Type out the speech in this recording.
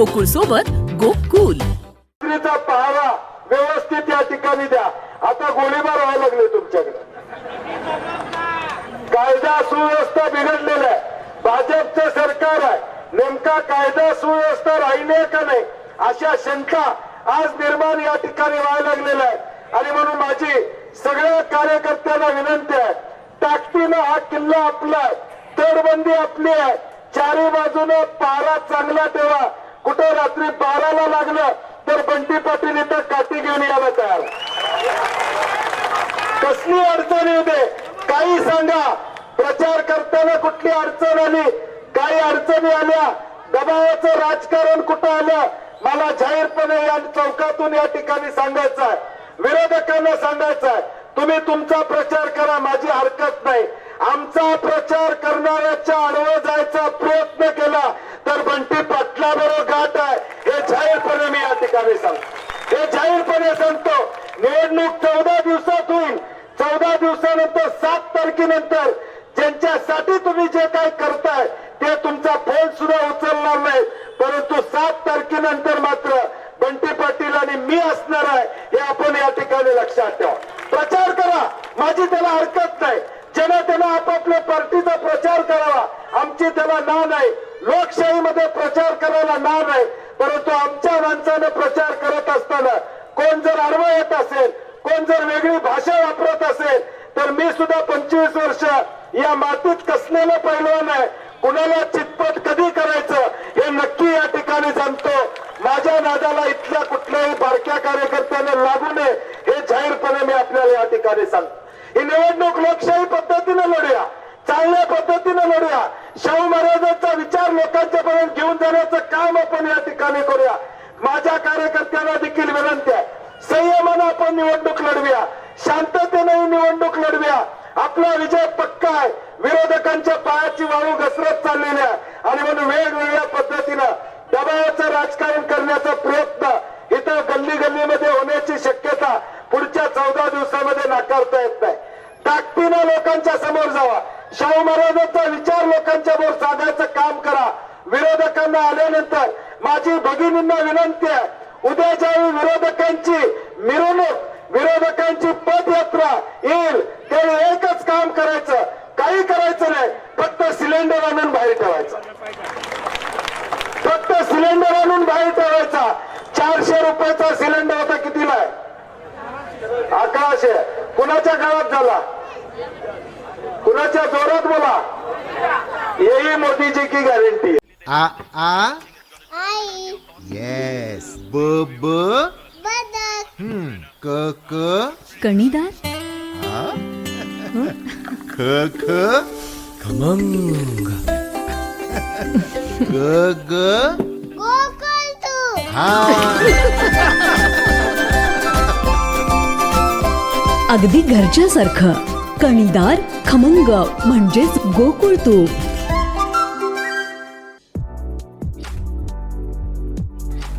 गोकुळ सोबत गोकुल. रात्रीचा पहारा व्यवस्थित या ठिकाणी द्या. आता गोळीबार व्हायला लागले तुमच्याकडे. कायदा सुव्यवस्था बिघडलेला आहे. भाजपचं सरकार आहे. नेमका कायदा सुव्यवस्था राहिली का नाही अशा शंका आज निर्माण या ठिकाणी व्हायला लागलेल्या आहे आणि म्हणून माझी सगळ्या कार्यकर्त्यांना विनंती आहे ताकदीनं हा किल्ला आपला आहे. तडबंदी आपली आहे. चारी बाजूने पारा चांगला ठेवा. कुठं रात्री बाराला लागलं तर बंटी पाटील इथं काठी घेऊन यायला तयार. कसली अडचण येते काही सांगा. प्रचार करताना कुठली अडचण आली? काही अडचणी आल्या? दबावाचं राजकारण कुठं आलं? मला जाहीरपणे या चौकातून या ठिकाणी सांगायचं आहे. विरोधकांना सांगायचं आहे. तुम्ही तुमचा प्रचार करा. माझी हरकत नाही. आमचा प्रचार करणाऱ्या आडवं जायचा प्रयत्न केला तर बंटी पाटलाबरोबर गाठ आहे हे जाहीरपणे मी या ठिकाणी सांगतो हे जाहीरपणे सांगतो निवडणूक चौदा दिवसात होईल. चौदा दिवसानंतर सात तारखेनंतर ज्यांच्यासाठी तुम्ही जे काय करताय ते तुमचा फोन सुद्धा उचलणार नाही परंतु सात तारखेनंतर मात्र बंटी पाटील आणि मी असणार आहे हे आपण या ठिकाणी लक्षात ठेवा. प्रचार करा. माझी त्याला हरकत नाही. ज्यांना त्यांना आपापल्या पार्टीचा प्रचार करावा आमची त्याला ना नाही. लोकशाहीमध्ये प्रचार करायला ना नाही. परंतु आमच्या माणसानं प्रचार करत असताना कोण जर आडवं येत असेल कोण जर वेगळी भाषा वापरत असेल तर मी सुद्धा पंचवीस वर्ष या मातीत कसलेलं पहिलवान आहे कुणाला चितपट कधी करायचं हे नक्की या ठिकाणी सांगतो. माझ्या नादाला इथल्या कुठल्याही बारक्या कार्यकर्त्याने लागू नये हे जाहीरपणे मी आपल्याला या ठिकाणी सांगतो. ही निवडणूक लोकशाही पद्धतीने लढूया चांगल्या पद्धतीने लढूया. शाहू महाराजांचा विचार लोकांच्या पर्यंत घेऊन जाण्याचं काम आपण या ठिकाणी करूया. माझ्या कार्यकर्त्यांना देखील विनंती आहे. संयमानं आपण निवडणूक लढवूया. शांततेने निवडणूक लढवूया. आपला विजय पक्का आहे. विरोधकांच्या पायाची वाळू घसरत चाललेली आहे. आणि म्हणून वेगवेगळ्या पद्धतीनं दबावाचं राजकारण करण्याचा प्रयत्न इथं गल्ली गल्लीमध्ये होण्याची शक्यता पुढच्या चौदा दिवसामध्ये नाकारता येत नाही. ताकदीनं लोकांच्या समोर जावा. शाहू महाराजांचा विचार लोकांच्या समोर साधायचं काम करा. विरोधकांना आल्यानंतर माझी भगिनींना विनंती आहे उद्या ज्यावेळी विरोधकांची मिरवणूक विरोधकांची पदयात्रा येईल त्यावेळी एकच काम करायचं काही करायचं नाही फक्त सिलेंडर आणून बाहेर ठेवायचं. फक्त सिलेंडर आणून बाहेर ठेवायचा. चारशे रुपयाचा सिलेंडर आता कितीला आहे? अकराशे. कुणाच्या काळात झाला? कुणाच्या जोरात बोला? यही मोदीजी की गॅरंटी. आ आ? येस ब ब बदक हम्म क क कणीदार आ ख ख खमंग. ग ग तू. हा. अगदी घरच्यासारखं. कणीदार खमंग म्हणजेच गोकुळ तूप